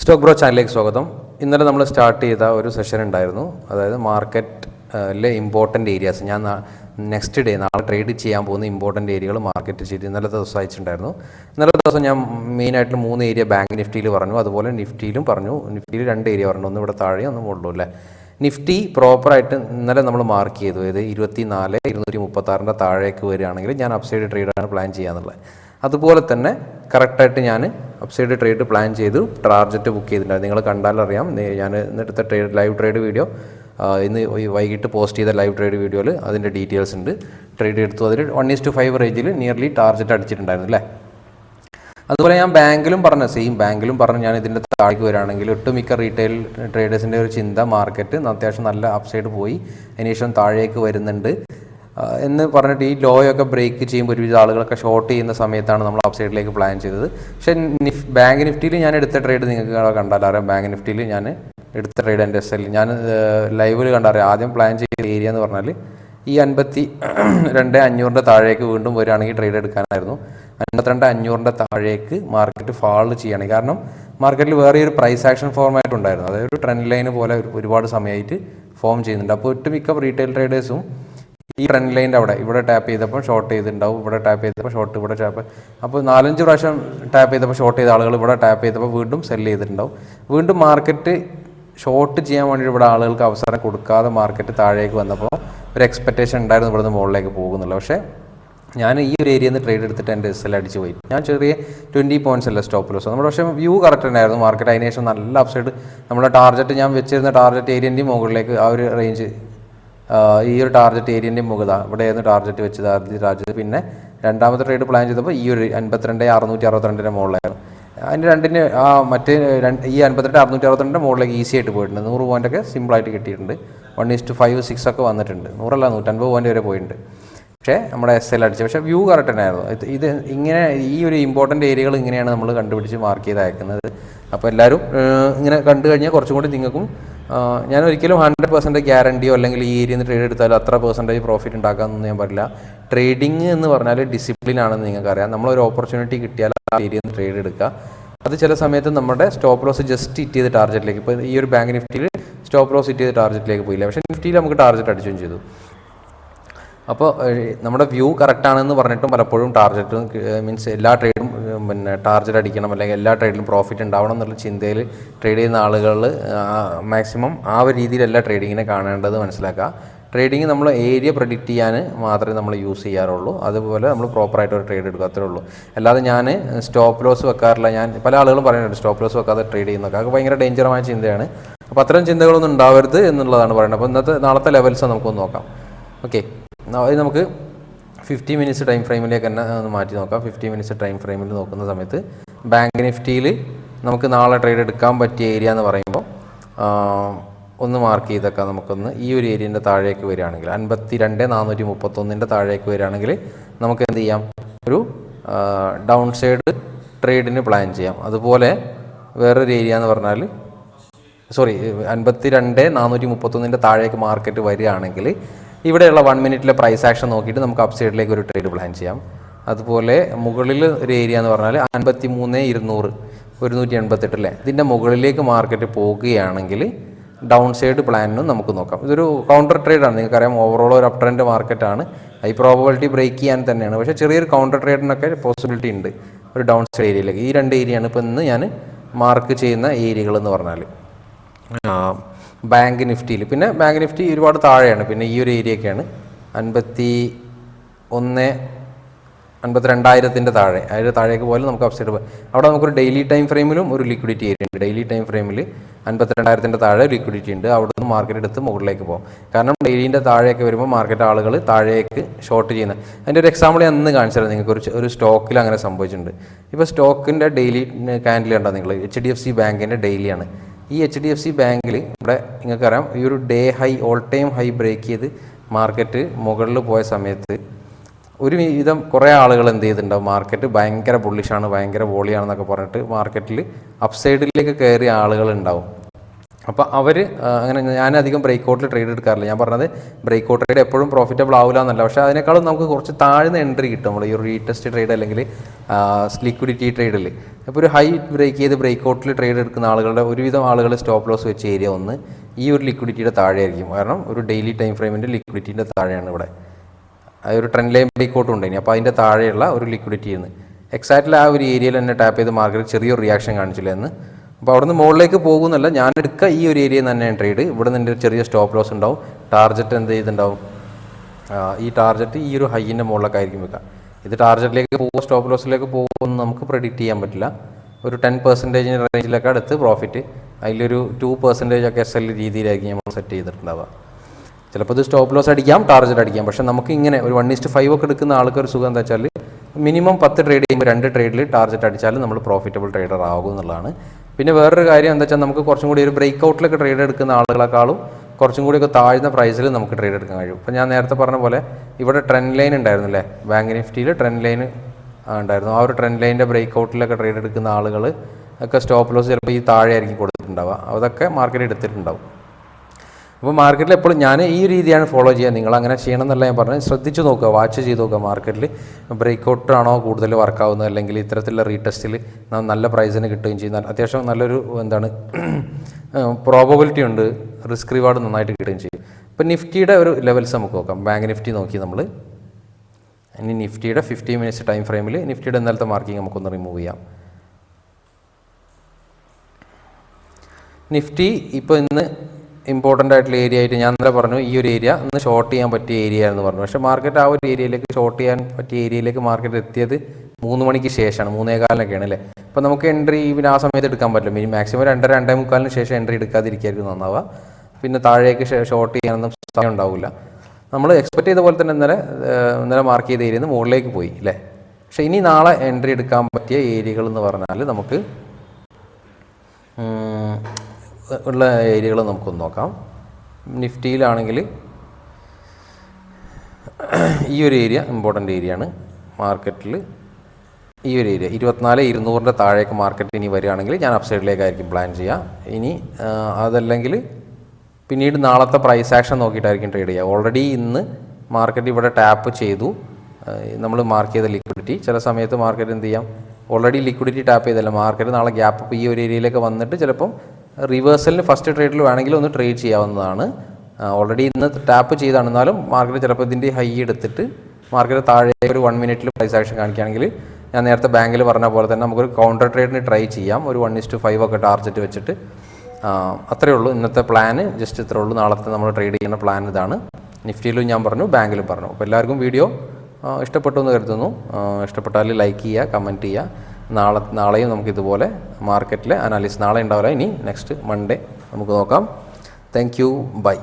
Stock bro ചാനലിലേക്ക് സ്വാഗതം. ഇന്നലെ നമ്മൾ സ്റ്റാർട്ട് ചെയ്ത ഒരു സെഷൻ ഉണ്ടായിരുന്നു. അതായത് മാർക്കറ്റിലെ ഇമ്പോർട്ടന്റ് ഏരിയാസ് ഞാൻ നെക്സ്റ്റ് ഡേ നാളെ ട്രേഡ് ചെയ്യാൻ പോകുന്ന ഇമ്പോർട്ടന്റ് ഏരിയകൾ മാർക്കറ്റ് ചെയ്ത് ഇന്നലത്തെ ദിവസം അയച്ചിട്ടുണ്ടായിരുന്നു. ഇന്നലത്തെ ദിവസം ഞാൻ മെയിനായിട്ട് മൂന്ന് ഏരിയ ബാങ്ക് നിഫ്റ്റിയിൽ പറഞ്ഞു. അതുപോലെ നിഫ്റ്റിയിലും പറഞ്ഞു. നിഫ്റ്റിയിൽ രണ്ട് ഏരിയ പറഞ്ഞു. ഒന്ന് ഇവിടെ താഴെ ഒന്ന് മുകളിലും അല്ലേ? നിഫ്റ്റി പ്രോപ്പറായിട്ട് ഇന്നലെ നമ്മൾ മാർക്ക് ചെയ്തു. അതായത് ഇരുപത്തി നാല് ഇരുന്നൂറ്റി മുപ്പത്താറിന്റെ താഴേക്ക് വരികയാണെങ്കിൽ ഞാൻ അപ്സൈഡ് ട്രേഡാണ് പ്ലാൻ ചെയ്യാന്നുള്ളത്. അതുപോലെ തന്നെ കറക്റ്റായിട്ട് ഞാൻ അപ്സൈഡ് ട്രേഡ് പ്ലാൻ ചെയ്ത് ടാർജറ്റ് ബുക്ക് ചെയ്തിട്ടുണ്ടായിരുന്നു നിങ്ങൾ കണ്ടാലറിയാം. ഞാൻ ഇന്നെടുത്ത ട്രേഡ് ലൈവ് ട്രേഡ് വീഡിയോ ഇന്ന് വൈകിട്ട് പോസ്റ്റ് ചെയ്ത ലൈവ് ട്രേഡ് വീഡിയോയിൽ അതിന്റെ ഡീറ്റെയിൽസ് ഉണ്ട്. ട്രേഡ് എടുത്തു. അതിൽ വൺ ഈസ് ടു ഫൈവ് റേഞ്ചിൽ നിയർലി ടാർജറ്റ് അടിച്ചിട്ടുണ്ടായിരുന്നു അല്ലേ? അതുപോലെ ഞാൻ ബാങ്കിലും പറഞ്ഞ സെയിം ബാങ്കിലും പറഞ്ഞു ഞാൻ ഇതിന്റെ താഴേക്ക് വരികയാണെങ്കിൽ ഒട്ടുമിക്ക റീറ്റെയിൽ ട്രേഡേഴ്സിന്റെ ഒരു ചിന്ത മാർക്കറ്റ് അത്യാവശ്യം നല്ല അപ്സൈഡ് പോയി. അതിനുശേഷം താഴേക്ക് വരുന്നുണ്ട്. എന്ന് പറഞ്ഞിട്ട് ഈ ലോയൊക്കെ ബ്രേക്ക് ചെയ്യുമ്പോൾ ഒരുവിധ ആളുകളൊക്കെ ഷോർട്ട് ചെയ്യുന്ന സമയത്താണ് നമ്മൾ അപ്സൈഡിലേക്ക് പ്ലാൻ ചെയ്തത്. പക്ഷേ നിഫ് ബാങ്ക് നിഫ്റ്റിയിൽ ഞാൻ എടുത്ത ട്രേഡ് നിങ്ങൾക്ക് കണ്ടാലറിയാം ബാങ്ക് നിഫ്റ്റിയിൽ ഞാൻ എടുത്ത ട്രേഡ് എന്റെ എസ് എൽ ഞാൻ ലൈവിൽ കണ്ടറിയാം ആദ്യം പ്ലാൻ ചെയ്ത ഏരിയ എന്ന് പറഞ്ഞാൽ ഈ അൻപത്തി രണ്ട് അഞ്ഞൂറിന്റെ താഴേക്ക് വീണ്ടും വരികയാണെങ്കിൽ ട്രേഡ് എടുക്കാനായിരുന്നു. അൻപത്തിരണ്ട് അഞ്ഞൂറിന്റെ താഴേക്ക് മാർക്കറ്റ് ഫാൾ ചെയ്യുകയാണെങ്കിൽ കാരണം മാർക്കറ്റിൽ വേറെ ഒരു പ്രൈസ് ആക്ഷൻ ഫോർമാറ്റ് ഉണ്ടായിരുന്നു. അതായത് ഒരു ട്രെൻഡ് ലൈന് പോലെ ഒരുപാട് സമയമായിട്ട് ഫോം ചെയ്യുന്നുണ്ട്. അപ്പോൾ ഒട്ടുമിക്ക റീറ്റെയിൽ ട്രേഡേഴ്സും ഈ ട്രെൻഡ് ലൈന്റെ അവിടെ. ഇവിടെ ടാപ്പ് ചെയ്തപ്പോൾ ഷോർട്ട് ചെയ്തിട്ടുണ്ടാവും. ഇവിടെ ടാപ്പ് ചെയ്തപ്പോൾ ഷോർട്ട് ഇവിടെ ടാപ്പ് അപ്പോൾ നാലഞ്ച് പ്രാവശ്യം ടാപ്പ് ചെയ്തപ്പോൾ ഷോർട്ട് ചെയ്ത ആളുകൾ ഇവിടെ ടാപ്പ് ചെയ്തപ്പോൾ വീണ്ടും സെൽ ചെയ്തിട്ടുണ്ടാവും. വീണ്ടും മാർക്കറ്റ് ഷോർട്ട് ചെയ്യാൻ വേണ്ടി ഇവിടെ ആളുകൾക്ക് അവസരം കൊടുക്കാതെ മാർക്കറ്റ് താഴേക്ക് വന്നപ്പോൾ ഒരു എക്സ്പെക്റ്റേഷൻ ഉണ്ടായിരുന്നു ഇവിടുന്ന് മുകളിലേക്ക് പോകുന്നുള്ളു. പക്ഷേ ഞാൻ ഈ ഒരു ഏരിയയിൽ നിന്ന് ട്രേഡ് എടുത്തിട്ട് എന്റെ എസ് എൽ അടിച്ച് പോയി. ഞാൻ ചെറിയ ട്വന്റി പോയിന്റ്സ് അല്ല സ്റ്റോപ്പ് ലോസ് നമ്മുടെ പക്ഷേ വ്യൂ കറക്റ്റ് തന്നെയായിരുന്നു. മാർക്കറ്റ് അതിന് ശേഷം നല്ല അപ്സൈഡ് നമ്മുടെ ടാർഗറ്റ് ഞാൻ വെച്ചിരുന്ന ടാർഗറ്റ് ഏരിയന്റെയും മുകളിലേക്ക് ആ ഒരു റേഞ്ച് ഈ ഒരു ടാർഗറ്റ് ഏരിയന്റെയും മുകളിലാണ് ഇവിടെയായിരുന്നു ടാർഗറ്റ് വെച്ചത് ആദ്യ ടാർഗറ്റ് പിന്നെ രണ്ടാമത്തെ ട്രേഡ് പ്ലാൻ ചെയ്തപ്പോൾ ഈ ഒരു അൻപത്തിരണ്ട് അറുന്നൂറ്റി അറുപത്തിരണ്ടിന്റെ മുകളിലായിരുന്നു. അതിന്റെ രണ്ടിന് ആ മറ്റേ രണ്ട് ഈ അൻപത്തിരണ്ട് അറുന്നൂറ്റി അറുപത്തിരണ്ടിന്റെ മുകളിലേക്ക് ഈസി ആയിട്ട് പോയിട്ടുണ്ട്. നൂറ് പോയിന്റൊക്കെ സിമ്പിളായിട്ട് കിട്ടിയിട്ടുണ്ട്. One is to five six ഒക്കെ വന്നിട്ടുണ്ട്. നൂറല്ല നൂറ്റൻപത് പോയിന്റ് വരെ പോയിട്ടുണ്ട്. പക്ഷേ നമ്മുടെ എസ് എൽ അടിച്ചു. പക്ഷേ വ്യൂ കറക്റ്റ് തന്നെയായിരുന്നു ഇത് ഇങ്ങനെ ഈ ഒരു ഇമ്പോർട്ടന്റ് ഏരിയകൾ ഇങ്ങനെയാണ് നമ്മൾ കണ്ടുപിടിച്ച് മാർക്ക് ചെയ്ത് അയക്കുന്നത് അപ്പോൾ എല്ലാവരും ഇങ്ങനെ കണ്ടു കഴിഞ്ഞാൽ കുറച്ചും കൂടി നിങ്ങൾക്കും ഞാൻ ഒരിക്കലും ഹൺഡ്രഡ് പെർസെന്റ് ഗ്യാരണ്ടിയോ അല്ലെങ്കിൽ ഈ ഏരിയയിൽ നിന്ന് ട്രേഡ് എടുത്താലും അത്ര പെർസെന്റേജ് പ്രോഫിറ്റ് ഉണ്ടാക്കാമെന്നൊന്നും ഞാൻ പറയില്ല ട്രേഡിംഗ് എന്ന് പറഞ്ഞാൽ ഡിസിപ്ലിൻ ആണെന്ന് നിങ്ങൾക്കറിയാം നമ്മളൊരു ഓപ്പർച്യൂണിറ്റി കിട്ടിയാൽ ആ ഏരിയയിൽ നിന്ന് ട്രേഡ് എടുക്കുക. അത് ചില സമയത്ത് നമ്മുടെ സ്റ്റോപ്പ് ലോസ് ജസ്റ്റ് ഹിറ്റ് ചെയ്ത് ടാർഗറ്റിലേക്ക് ഇപ്പോൾ ഈ ഒരു ബാങ്ക് നിഫ്റ്റിയിൽ സ്റ്റോപ്പ് ലോസ് ഹിറ്റ് ചെയ്ത് ടാർഗറ്റിലേക്ക് പോയില്ല. പക്ഷേ നിഫ്റ്റിയിൽ നമുക്ക് ടാർഗറ്റ് അടിച്ചും ചെയ്തു. അപ്പോൾ നമ്മുടെ വ്യൂ കറക്റ്റ് ആണെന്ന് പറഞ്ഞിട്ടും പലപ്പോഴും ടാർഗറ്റ് മീൻസ് എല്ലാ ട്രേഡും പിന്നെ ടാർജറ്റ് അടിക്കണം അല്ലെങ്കിൽ എല്ലാ ട്രേഡിലും പ്രോഫിറ്റ് ഉണ്ടാവണം എന്നുള്ള ചിന്തയിൽ ട്രേഡ് ചെയ്യുന്ന ആളുകൾ മാക്സിമം ആ ഒരു രീതിയിലല്ല ട്രേഡിങ്ങിനെ കാണേണ്ടത് മനസ്സിലാക്കുക. ട്രേഡിങ് നമ്മൾ ഏരിയ പ്രഡിക്റ്റ് ചെയ്യാൻ മാത്രമേ നമ്മൾ യൂസ് ചെയ്യാറുള്ളൂ. അതുപോലെ നമ്മൾ പ്രോപ്പറായിട്ട് ഒരു ട്രേഡ് എടുക്കുക അത്രേ ഉള്ളൂ. അല്ലാതെ ഞാൻ സ്റ്റോപ്പ് ലോസ് വെക്കാറില്ല. ഞാൻ പല ആളുകളും പറയുന്നുണ്ട് സ്റ്റോപ്പ് ലോസ് വെക്കാതെ ട്രേഡ് ചെയ്യുന്നൊക്കെ. അത് ഭയങ്കര ഡേഞ്ചറമായ ചിന്തയാണ്. അപ്പോൾ അത്തരം ചിന്തകളൊന്നും ഉണ്ടാവരുത് എന്നുള്ളതാണ് പറയുന്നത്. അപ്പോൾ ഇന്നത്തെ നാളത്തെ ലെവൽസ് നമുക്കൊന്ന് നോക്കാം. ഓക്കെ നമുക്ക് ഫിഫ്റ്റി മിനിറ്റ്സ് ടൈം ഫ്രെയിമിലേക്ക് തന്നെ ഒന്ന് മാറ്റി നോക്കാം. ഫിഫ്റ്റി മിനിറ്റ്സ് ടൈം ഫ്രെയിമിൽ നോക്കുന്ന സമയത്ത് ബാങ്ക് നിഫ്റ്റിയിൽ നമുക്ക് നാളെ ട്രേഡ് എടുക്കാൻ പറ്റിയ ഏരിയ എന്ന് പറയുമ്പോൾ ഒന്ന് മാർക്ക് ചെയ്തൊക്കെ നമുക്കൊന്ന് ഈ ഒരു ഏരിയന്റെ താഴേക്ക് വരികയാണെങ്കിൽ അൻപത്തി രണ്ട് നാനൂറ്റി മുപ്പത്തൊന്നിന്റെ താഴേക്ക് വരികയാണെങ്കിൽ നമുക്ക് എന്ത് ചെയ്യാം? ഒരു ഡൗൺ സൈഡ് ട്രേഡിന് പ്ലാൻ ചെയ്യാം. അതുപോലെ വേറൊരു ഏരിയ എന്ന് പറഞ്ഞാൽ സോറി അൻപത്തി രണ്ട് നാനൂറ്റി മുപ്പത്തൊന്നിന്റെ താഴേക്ക് മാർക്കറ്റ് വരികയാണെങ്കിൽ ഇവിടെയുള്ള വൺ മിനിറ്റിലെ പ്രൈസ് ആക്ഷൻ നോക്കിയിട്ട് നമുക്ക് അപ്സൈഡിലേക്ക് ഒരു ട്രേഡ് പ്ലാൻ ചെയ്യാം. അതുപോലെ മുകളിൽ ഒരു ഏരിയ എന്ന് പറഞ്ഞാൽ അൻപത്തി മൂന്ന് ഇരുന്നൂറ് ഒരുന്നൂറ്റി എൺപത്തെട്ട് അല്ലേ ഇതിന്റെ മുകളിലേക്ക് മാർക്കറ്റ് പോകുകയാണെങ്കിൽ ഡൗൺ സൈഡ് പ്ലാനിനും നമുക്ക് നോക്കാം. ഇതൊരു കൗണ്ടർ ട്രേഡാണ് നിങ്ങൾക്കറിയാം ഓവറോൾ ഒരു അപ് ട്രെൻഡ് മാർക്കറ്റാണ് ഹൈ പ്രോബബിലിറ്റി ബ്രേക്ക് ചെയ്യാൻ തന്നെയാണ്. പക്ഷേ ചെറിയൊരു കൗണ്ടർ ട്രേഡിനൊക്കെ പോസിബിലിറ്റി ഉണ്ട് ഒരു ഡൗൺ സൈഡ് ഏരിയയിലേക്ക് ഈ രണ്ട് ഏരിയയാണ് ഇപ്പോൾ ഇന്ന് ഞാൻ മാർക്ക് ചെയ്യുന്ന ഏരിയകൾ എന്ന് പറഞ്ഞാൽ ബാങ്ക് നിഫ്റ്റിയിൽ. പിന്നെ ബാങ്ക് നിഫ്റ്റി ഒരുപാട് താഴെയാണ്. പിന്നെ ഈ ഒരു ഏരിയയൊക്കെയാണ്. അൻപത്തി ഒന്ന് അൻപത്തി രണ്ടായിരത്തിന്റെ താഴെ അതിന്റെ താഴേക്ക് പോലെ നമുക്ക് അപ്സൈഡ് പോകാം അവിടെ നമുക്കൊരു ഡെയിലി ടൈം ഫ്രെയിമിലും ഒരു ലിക്വിഡിറ്റി ഏരിയ ഉണ്ട്. ഡെയിലി ടൈം ഫ്രെയിമിൽ അൻപത്തി രണ്ടായിരത്തിന്റെ താഴെ ലിക്വിഡിറ്റി ഉണ്ട്. അവിടെ നിന്ന് മാർക്കറ്റ് എടുത്ത് മുകളിലേക്ക് പോകും. കാരണം ഡെയിലിന്റെ താഴെയൊക്കെ വരുമ്പോൾ മാർക്കറ്റ് ആളുകൾ താഴേക്ക് ഷോർട്ട് ചെയ്യുന്ന അതിന്റെ ഒരു എക്സാമ്പിൾ ഞാൻ അന്ന് കാണിച്ചത് നിങ്ങൾക്ക്. ഒരു ഒരു സ്റ്റോക്കിൽ അങ്ങനെ സംഭവിച്ചിട്ടുണ്ട്. ഇപ്പോൾ സ്റ്റോക്കിന്റെ ഡെയിലി കാൻഡിൽ ഉണ്ടോ നിങ്ങൾ? എച്ച് ഡി എഫ് സി ബാങ്കിന്റെ ഡെയിലിയാണ് ഈ എച്ച് ഡി എഫ് സി ബാങ്കിൽ ഇവിടെ നിങ്ങൾക്കറിയാം ഈ ഒരു day high all time high break ചെയ്ത് മാർക്കറ്റ് മുകളിൽ പോയ സമയത്ത് ഒരു വിധം കുറേ ആളുകൾ എന്ത് ചെയ്തിട്ടുണ്ടാവും മാർക്കറ്റ് ഭയങ്കര ബുള്ളിഷാണ് ഭയങ്കര വോളിയാണെന്നൊക്കെ പറഞ്ഞിട്ട് മാർക്കറ്റിൽ അപ്സൈഡിലേക്ക് കയറിയ ആളുകൾ ഉണ്ടാവും. അപ്പോൾ അവർ അങ്ങനെ ഞാനധികം ബ്രേക്ക് ഔട്ടിൽ ട്രേഡ് എടുക്കാറില്ല. ഞാൻ പറഞ്ഞത് ബ്രേക്ക് ഔട്ട് ട്രേഡ് എപ്പോഴും പ്രോഫിറ്റബിൾ ആവില്ല എന്നല്ല. പക്ഷേ അതിനേക്കാളും നമുക്ക് കുറച്ച് താഴ്ന്ന എൻട്രി കിട്ടും. നമ്മൾ ഈ ഒരു റീടെസ്റ്റ് ട്രേഡ് അല്ലെങ്കിൽ ലിക്വിഡിറ്റി ട്രേഡിൽ അപ്പോൾ ഒരു ഹൈ ബ്രേക്ക് ചെയ്ത് ബ്രേക്ക് ഔട്ടിൽ ട്രേഡ് എടുക്കുന്ന ആളുകളുടെ ഒരുവിധം ആളുകൾ സ്റ്റോപ്പ് ലോസ് വെച്ച് ഏരിയ ഒന്ന് ഈ ഒരു ലിക്വിഡിറ്റിയുടെ താഴെയായിരിക്കും. കാരണം ഒരു ഡെയിലി ടൈം ഫ്രെയിമിന്റെ ലിക്വിഡിറ്റിന്റെ താഴെയാണ് ഇവിടെ. ഒരു ട്രെൻഡ് ലൈൻ ബ്രേക്ക് ഔട്ട് ഉണ്ടായിനി അപ്പോൾ അതിന്റെ താഴെയുള്ള ഒരു ലിക്വിഡിറ്റി എന്ന് എക്സാക്ട്ലി ആ ഒരു ഏരിയയിൽ തന്നെ ടാപ്പ് ചെയ്ത് മാർക്കറ്റ് ചെറിയൊരു റിയാക്ഷൻ കാണിച്ചില്ല എന്ന് അപ്പോൾ അവിടുന്ന് മുകളിലേക്ക് പോകുന്നല്ല ഞാൻ എടുക്കുക ഈ ഒരു ഏരിയയിൽ തന്നെയാണ് ട്രേഡ് ഇവിടെ നിന്ന് ഒരു ചെറിയ സ്റ്റോപ്പ് ലോസ് ഉണ്ടാവും. ടാർജറ്റ് എന്ത് ചെയ്തിട്ടുണ്ടാവും? ഈ ടാർജറ്റ് ഈ ഒരു ഹൈയിന്റെ മുകളിലൊക്കെ ആയിരിക്കും വെക്കുക. ഇത് ടാർജറ്റിലേക്ക് പോകുമോ സ്റ്റോപ്പ് ലോസിലേക്ക് പോകുമെന്ന് നമുക്ക് പ്രെഡിക്റ്റ് ചെയ്യാൻ പറ്റില്ല. ഒരു ടെൻ പെർസെന്റേജിന് റേഞ്ചിലൊക്കെ അടുത്ത് പ്രോഫിറ്റ് അതിലൊരു ടു പെർസെന്റേജ് ഒക്കെ എസ് എൽ രീതിയിലായിരിക്കും നമ്മൾ സെറ്റ് ചെയ്തിട്ടുണ്ടാവുക. ചിലപ്പോൾ ഇത് സ്റ്റോപ്പ് ലോസ് അടിക്കാം ടാർജറ്റ് അടിക്കാം. പക്ഷേ നമുക്ക് ഇങ്ങനെ ഒരു വൺ ഇസ്റ്റ് ഫൈവ് ഒക്കെ എടുക്കുന്ന ആൾക്കൊരു സുഖം എന്താ വെച്ചാൽ മിനിമം പത്ത് ട്രേഡ് ചെയ്യുമ്പോൾ രണ്ട് ട്രേഡിൽ ടാർജറ്റ് അടിച്ചാൽ നമ്മൾ പ്രോഫിറ്റബിൾ ട്രേഡർ ആകും എന്നുള്ളതാണ്. പിന്നെ വേറൊരു കാര്യം എന്താ വെച്ചാൽ നമുക്ക് കുറച്ചും കൂടി ഒരു ബ്രേക്ക് ഔട്ടിലൊക്കെ ട്രേഡ് എടുക്കുന്ന ആളുകളെക്കാളും കുറച്ചും കൂടി ഒക്കെ താഴ്ന്ന പ്രൈസിൽ നമുക്ക് ട്രേഡ് എടുക്കാൻ കഴിയും. ഇപ്പോൾ ഞാൻ നേരത്തെ പറഞ്ഞ പോലെ ഇവിടെ ട്രെൻഡ് ലൈൻ ഉണ്ടായിരുന്നു അല്ലേ ബാങ്ക് നിഫ്റ്റിയിൽ ട്രെൻഡ് ലൈൻ ഉണ്ടായിരുന്നു. ആ ഒരു ട്രെൻഡ് ലൈനിന്റെ ബ്രേക്ക് ഔട്ടിലൊക്കെ ട്രേഡ് എടുക്കുന്ന ആളുകൾ ഒക്കെ സ്റ്റോപ്പ് ലോസ് ചിലപ്പോൾ ഈ താഴെ ആയിരിക്കും കൊടുത്തിട്ടുണ്ടാവുക. അതൊക്കെ മാർക്കറ്റ് എടുത്തിട്ടുണ്ടാവും. അപ്പോൾ മാർക്കറ്റിൽ എപ്പോഴും ഞാൻ ഈ രീതിയാണ് ഫോളോ ചെയ്യുക. നിങ്ങൾ അങ്ങനെ ചെയ്യണം എന്നല്ല ഞാൻ പറഞ്ഞത്. ശ്രദ്ധിച്ച് നോക്കുക വാച്ച് ചെയ്ത് നോക്കുക. മാർക്കറ്റിൽ ബ്രേക്ക് ഔട്ട് ആണോ കൂടുതൽ വർക്കാവുന്നത് അല്ലെങ്കിൽ ഇത്തരത്തിലുള്ള റീടെസ്റ്റിൽ നല്ല പ്രൈസിന് കിട്ടുകയും ചെയ്യുന്ന അത്യാവശ്യം നല്ലൊരു എന്താണ് പ്രോബബിലിറ്റി ഉണ്ട്. റിസ്ക് റിവാർഡ് നന്നായിട്ട് കിട്ടുകയും ചെയ്യും. ഇപ്പം നിഫ്റ്റിയുടെ ഒരു ലെവൽസ് നമുക്ക് നോക്കാം. ബാങ്ക് നിഫ്റ്റി നോക്കി നമ്മൾ ഇനി നിഫ്റ്റിയുടെ ഫിഫ്റ്റി മിനിറ്റ്സ് ടൈം ഫ്രെയിമിൽ നിഫ്റ്റിയുടെ ഇന്നലത്തെ മാർക്കിംഗ് നമുക്കൊന്ന് റിമൂവ് ചെയ്യാം. നിഫ്റ്റി ഇപ്പോൾ ഇന്ന് ഇമ്പോർട്ടന്റ് ആയിട്ടുള്ള ഏരിയ ആയിട്ട് ഞാൻ ഇന്നലെ പറഞ്ഞു ഈ ഒരു ഏരിയ ഇന്ന് ഷോർട്ട് ചെയ്യാൻ പറ്റിയ ഏരിയ എന്ന് പറഞ്ഞു. പക്ഷേ മാർക്കറ്റ് ആ ഒരു ഏരിയയിലേക്ക് ഷോർട്ട് ചെയ്യാൻ പറ്റിയ ഏരിയയിലേക്ക് മാർക്കറ്റ് എത്തിയത് മൂന്ന് മണിക്ക് ശേഷമാണ് മൂന്നേകാലിനൊക്കെയാണ് അല്ലേ? അപ്പോൾ നമുക്ക് എൻട്രി പിന്നെ ആ സമയത്ത് എടുക്കാൻ പറ്റും ഇനി മാക്സിമം രണ്ടര രണ്ടേ മുക്കാലിന് ശേഷം എൻട്രി എടുക്കാതിരിക്കായിരിക്കും നന്നാവുക. പിന്നെ താഴേക്ക് ഷോർട്ട് ചെയ്യാനൊന്നും സമയം ഉണ്ടാവില്ല. നമ്മൾ എക്സ്പെക്ട് ചെയ്ത പോലെ തന്നെ ഇന്നലെ ഇന്നലെ മാർക്ക് ചെയ്ത നിന്ന് മുകളിലേക്ക് പോയി അല്ലേ? പക്ഷേ ഇനി നാളെ എൻട്രി എടുക്കാൻ പറ്റിയ ഏരിയകൾ എന്ന് പറഞ്ഞാൽ നമുക്ക് ഉള്ള ഏരിയകൾ നമുക്കൊന്ന് നോക്കാം. നിഫ്റ്റിയിലാണെങ്കിൽ ഈ ഒരു ഏരിയ ഇമ്പോർട്ടന്റ് ഏരിയ ആണ് മാർക്കറ്റിൽ ഈ ഒരു ഏരിയ. ഇരുപത്തിനാല് ഇരുന്നൂറിന്റെ താഴേക്ക് മാർക്കറ്റ് ഇനി വരികയാണെങ്കിൽ ഞാൻ അപ്സൈഡിലേക്കായിരിക്കും പ്ലാൻ ചെയ്യുക. ഇനി അതല്ലെങ്കിൽ പിന്നീട് നാളത്തെ പ്രൈസ് ആക്ഷൻ നോക്കിയിട്ടായിരിക്കും ട്രേഡ് ചെയ്യുക. ഓൾറെഡി ഇന്ന് മാർക്കറ്റ് ഇവിടെ ടാപ്പ് ചെയ്തു. നമ്മൾ മാർക്ക് ചെയ്ത ലിക്വിഡിറ്റി ചില സമയത്ത് മാർക്കറ്റ് എന്ത് ചെയ്യാം? ഓൾറെഡി ലിക്വിഡിറ്റി ടാപ്പ് ചെയ്തല്ല? മാർക്കറ്റ് നാളെ ഗ്യാപ്പ് ഈ ഒരു ഏരിയയിലേക്ക് വന്നിട്ട് ചിലപ്പം റിവേഴ്സലിന് ഫസ്റ്റ് ട്രേഡിൽ വേണമെങ്കിൽ ഒന്ന് ട്രേഡ് ചെയ്യാവുന്നതാണ്. ഓൾറെഡി ഇന്ന് ടാപ്പ് ചെയ്താണെന്നാലും മാർക്കറ്റ് ചിലപ്പോൾ ഇതിന്റെ ഹൈ എടുത്തിട്ട് മാർക്കറ്റ് താഴെ ഒരു വൺ മിനിറ്റിൽ പ്രൈസ് ആക്ഷൻ കാണിക്കുകയാണെങ്കിൽ ഞാൻ നേരത്തെ ബാങ്കിൽ പറഞ്ഞ പോലെ തന്നെ നമുക്കൊരു കൗണ്ടർ ട്രേഡിന് ട്രൈ ചെയ്യാം. ഒരു വൺ ഇസ്റ്റു ഫൈവ് ഒക്കെ ടാർജറ്റ് വെച്ചിട്ട്. അത്രയേ ഉള്ളൂ. ഇന്നത്തെ പ്ലാന് ജസ്റ്റ് ഇത്രയേ ഉള്ളൂ. നാളത്തെ നമ്മൾ ട്രേഡ് ചെയ്യുന്ന പ്ലാൻ ഇതാണ്. നിഫ്റ്റിയിലും ഞാൻ പറഞ്ഞു ബാങ്കിലും പറഞ്ഞു. അപ്പോൾ എല്ലാവർക്കും വീഡിയോ ഇഷ്ടപ്പെട്ടു എന്ന് കരുതുന്നു. ഇഷ്ടപ്പെട്ടാൽ ലൈക്ക് ചെയ്യുക കമന്റ് ചെയ്യുക. നാളെ നാളെയും നമുക്ക് ഇതുപോലെ മാർക്കറ്റിലെ അനാലിസിസ് നാളെ ഉണ്ടാവില്ല. ഇനി നെക്സ്റ്റ് മൺഡേ നമുക്ക് നോക്കാം. Thank you by